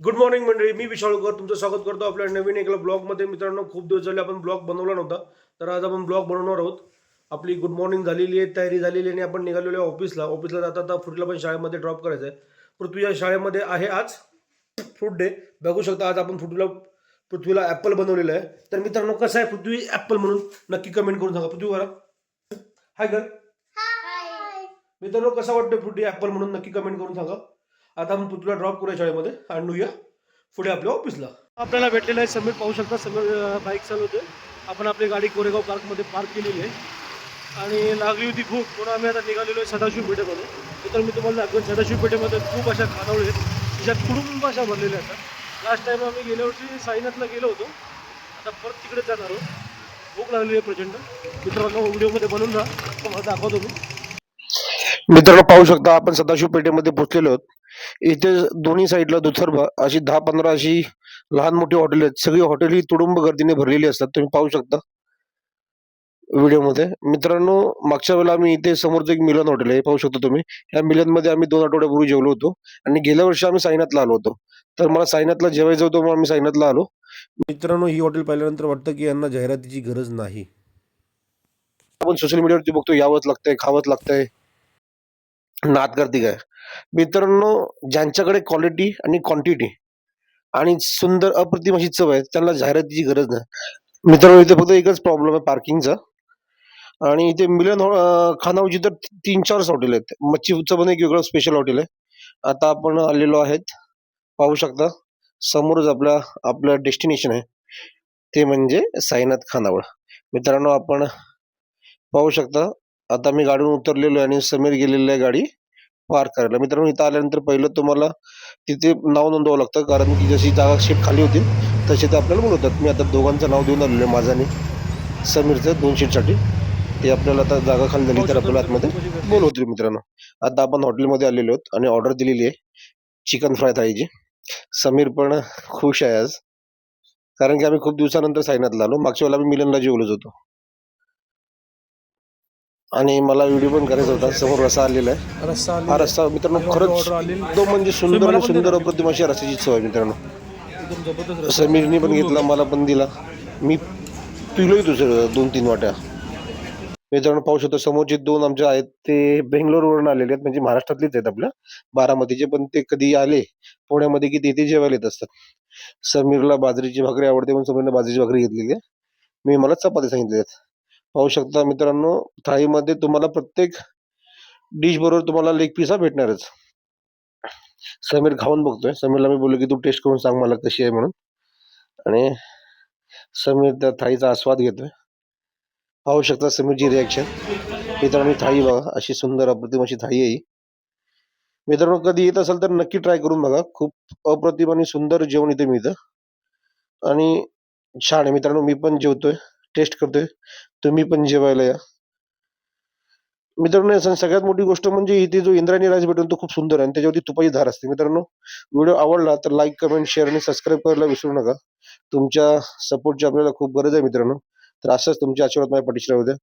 Good morning मंडळी. मी विशाळकर तुमचं स्वागत करतो आपल्या नवीन एका ब्लॉगमध्ये. मित्रांनो खूप दिवस झाले आपण ब्लॉग बनवला नव्हता तर आज आपण ब्लॉग बनवणार आहोत. आपली गुड मॉर्निंग झालेली आहे तयारी झालेली आहे आणि आपण निघालेलो आहे ऑफिसला. ऑफिसला जाता आता फ्रुटला पण शाळेमध्ये ड्रॉप करायचं आहे. पृथ्वी या शाळेमध्ये आहे आज फ्रूट डे बघू शकता आज आपण पृथ्वीला पृथ्वीला ॲपल बनवलेलं आहे. तर मित्रांनो कसं आहे? पृथ्वी ॲपल म्हणून नक्की कमेंट करून सांगा. पृथ्वी बरं हाय कर मित्रांनो कसा वाटतं फ्रुटी ॲपल म्हणून नक्की कमेंट करून सांगा. आता आपण पृथ्वीला ड्रॉप करूया शाळेमध्ये आणि निघूया पुढे आपल्या ऑफिसला आपल्याला भेटलेलं आहे समीर पाहू शकता समीर बाईक चालवतोय. आपण आपली गाडी कोरेगाव पार्कमध्ये पार्क केलेली आहे. आणि लागली होती भूक म्हणून आम्ही आता निघालेलो आहे सदाशिव पेठेमध्ये. तर मी तुम्हाला दाखवेन सदाशिव पेठेमध्ये खूप अशा खानावळी आहेत. त्याच्यात कुटुंब अशा भरलेल्या असतात लास्ट टाइम आम्ही गेल्या वर्षी साईनाथला गेलो होतो. आता परत तिकडे जाणार आहोत. भूक लागलेली आहे प्रचंड. मित्रांनो व्हिडिओमध्ये बनवून जा. तुम्हाला दाखवतो मी. मित्रांनो पाहू शकता आपण सदाशिव पेठेमध्ये पोहोचलेलो आहोत. इथे दोन्ही साईडला दुथर्बा अशी दहा पंधरा अशी लहान मोठी हॉटेल आहेत. सगळी हॉटेल ही तुडुंब गर्दीने भरलेली असतात. तुम्ही पाहू शकता व्हिडिओमध्ये. मित्रांनो मागच्या वेळेला आम्ही इथे समोरचं एक मिलन हॉटेल आहे. पाहू शकता तुम्ही. या मिलनमध्ये आम्ही दोन आठवड्यापूर्वी जेवलो होतो आणि गेल्या वर्षी आम्ही साईनाथला आलो होतो. तर मला साईनाथला जेवायचं होतं म्हणून आम्ही साईनाथला आलो. मित्रांनो ही हॉटेल पाहिल्यानंतर वाटतं की यांना जाहिरातीची गरज नाही. आपण सोशल मीडियावरती बघतो यावंच लागतंय खावंच लागतंय. नादगर्दी काय? मित्रांनो ज्यांच्याकडे क्वालिटी आणि क्वांटिटी आणि सुंदर अप्रतिम अशी चव आहे त्यांना जाहिरातीची गरज नाही. मित्रांनो इथे फक्त एकच प्रॉब्लेम आहे पार्किंगचा आणि इथे मिलन खानावजी खानावळची तर तीन चारच हॉटेल आहेत. मच्छीचं पण एक वेगळं स्पेशल हॉटेल आहे. आता आपण आलेलो आहेत. पाहू शकता समोरच आपला आपलं डेस्टिनेशन आहे. ते म्हणजे साईनाथ खानावळ. मित्रांनो आपण पाहू शकता आता मी गाडीवर उतरलेलो आहे आणि समीर गेलेलो आहे गाडी पार्क करायला. मित्रांनो इथं आल्यानंतर पहिलं तुम्हाला तिथे नाव नोंदवावं लागतं कारण की जशी जागा शीट खाली होती तसे ते आपल्याला बोलवतात. मी आता दोघांचं नाव देऊन आलेलो आहे माझं आणि समीरचं दोन शीटसाठी. ते आपल्याला आता जागा खाली झाली तर आपल्याला आतमध्ये बोलवतील मित्रांनो. आता आपण हॉटेलमध्ये आलेलो आहोत आणि ऑर्डर दिलेली आहे चिकन फ्राय थाळीची. समीर पण खुश आहे आज. कारण की आम्ही खूप दिवसानंतर सायनातला आलो. मागच्या वेळेला आम्ही मिलनला जेवलोच होतो. आणि मला व्हिडिओ पण करायचा होता समोर रसा आलेला आहे. रस्सा हा रस्ता मित्रांनो खरंच एकदम म्हणजे सुंदर आणि सुंदर अप्रतिम अशी रस्त्याची चव आहे मित्रांनो. एकदम जबरदस्त समीरने पण घेतला मला पण दिला. मी पिलोय दुसरं दोन तीन वाट्या. मित्रांनो पाहू शकतो समोरचे दोन आमचे आहेत ते बेंगलोरवरून आलेले आहेत म्हणजे महाराष्ट्रातलेच आहेत आपल्या. बारामतीचे पण ते कधी आले पुण्यामध्ये की ते जेवायला येत असतात. समीरला बाजरीची भाकरी आवडते म्हणून समीरने बाजरीची भाकरी घेतलेली आहे. मी मला चपाती सांगितली आहेत. पाहू शकता मित्रांनो थाळीमध्ये तुम्हाला प्रत्येक डिश बरोबर तुम्हाला लेग पीस हा भेटणारच. समीर खाऊन बघतोय. समीरला मी बोललो की तू टेस्ट करून सांग मला कशी आहे म्हणून. आणि समीर त्या थाळीचा आस्वाद घेतोय. पाहू शकता समीरची रिॲक्शन मित्रांनो थाळी बघा. अशी सुंदर अप्रतिम अशी थाळी आहे मित्रांनो कधी येत असेल तर नक्की ट्राय करून बघा. खूप अप्रतिम आणि सुंदर जेवण इथे मिळतं. आणि छान आहे मित्रांनो मी पण जेवतोय. टेस्ट करतोय. तुम्ही पण जेवायला या. मित्रांनो सगळ्यात मोठी गोष्ट म्हणजे इथे जो इंद्रायणी राईस भेटून तो खूप सुंदर आहे आणि त्याच्यावरती तुपाची धार असते. मित्रांनो व्हिडिओ आवडला तर लाईक कमेंट शेअर आणि सबस्क्राईब करायला विसरू नका. तुमच्या सपोर्टची आपल्याला खूप गरज आहे मित्रांनो. तर असंच तुमच्या आशीर्वाद माझ्या पाठीशी राहू द्या.